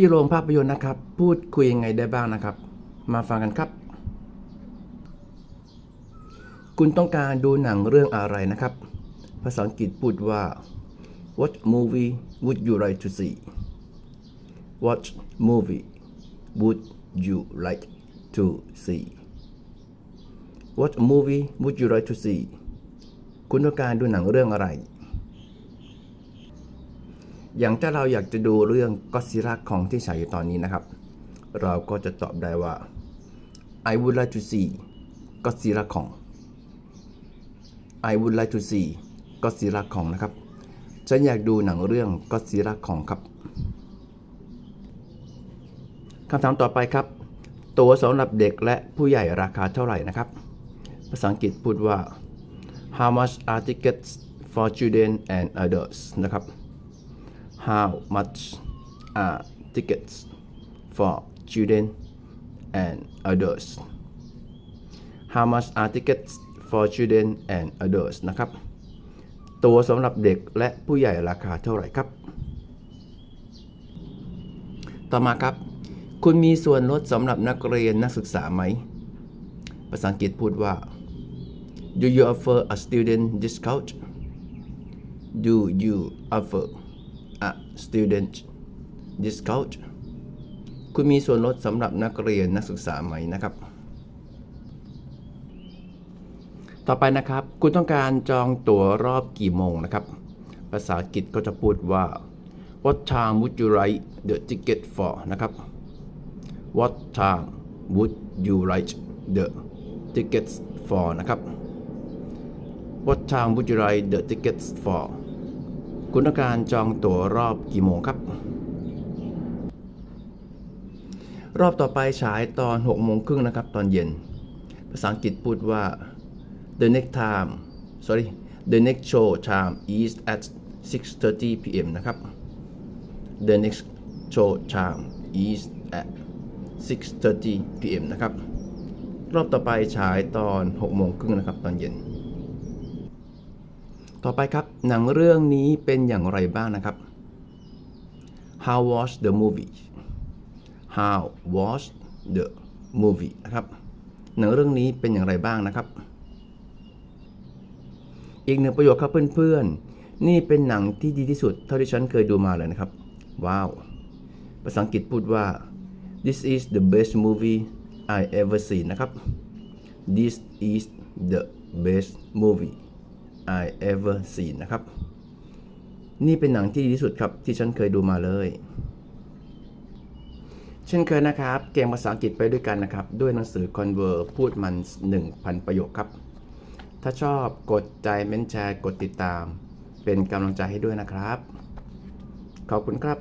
ที่โรงภาพยนตร์นะครับ พูดคุยยังไงได้บ้างนะครับ มาฟังกันครับ คุณต้องการดูหนังเรื่องอะไรนะครับ ภาษาอังกฤษพูดว่า What movie would you like to see What movie would you like to see What movie would you like to see คุณต้องการดูหนังเรื่องอะไร อย่างถ้าเราอยากจะดูเรื่องก็ซิล่าของที่ฉายอยู่ตอนนี้นะครับ เราก็จะตอบได้ว่า I would like to see Godzilla ของ I would like to see Godzilla ของนะครับ ฉันอยากดูหนังเรื่อง Godzilla ของครับคำถามต่อไปครับ ตัวสำหรับเด็กและผู้ใหญ่ราคาเท่าไหร่นะครับ ภาษาอังกฤษพูดว่า how much are tickets for children and adults นะครับ how much are tickets for children and adults how much are tickets for children and adults นะครับ ตัวสำหรับเด็กและผู้ใหญ่ราคาเท่าไหร่ครับ ต่อมาครับ คุณมีส่วนลดสำหรับนักเรียนนักศึกษาไหม ภาษาอังกฤษพูดว่า Do you offer a student discount Do you offer a student discount คุณมีส่วนลดสำหรับนักเรียนนักศึกษาไหมนะครับ ต่อไปนะครับ คุณต้องการจองตั๋วรอบกี่โมงนะครับ ภาษาอังกฤษก็จะพูดว่า What time would you like the ticket for นะครับ What time would you like the tickets for นะครับ What time would you like the tickets for คุณต้องการจองตั๋วรอบกี่โมงครับ รอบต่อไปฉายตอน6โมงครึ่งนะครับ ตอนเย็น ภาษาอังกฤษพูดว่า the next time sorry the next show time is at 6:30 p.m. นะครับ the next show time is at 6:30 p.m. นะครับ รอบต่อไปฉายตอน6โมงครึ่งนะครับ ตอนเย็น ต่อไปครับ หนังเรื่องนี้เป็นอย่างไรบ้างนะครับ How was the movie How was the movie นะครับ หนังเรื่องนี้เป็นอย่างไรบ้างนะครับ อีกหนึ่งประโยคครับเพื่อนๆ นี่เป็นหนังที่ดีที่สุดเท่าที่ฉันเคยดูมาเลยนะครับ ว้าว ภาษาอังกฤษพูดว่า this is the best movie I ever seen นะครับ this is the best movie I ever seen นะครับ นี่เป็นหนังที่ดีที่สุดครับ ที่ฉันเคยดูมาเลย เช่นเคยนะครับ เกมภาษาอังกฤษไปด้วยกันนะครับ ด้วยหนังสือ Conver พูดมัน 1,000 ประโยคครับ ถ้าชอบกดใจเม้นแชร์ กดติดตาม เป็นกำลังใจให้ด้วยนะครับ ขอบคุณครับ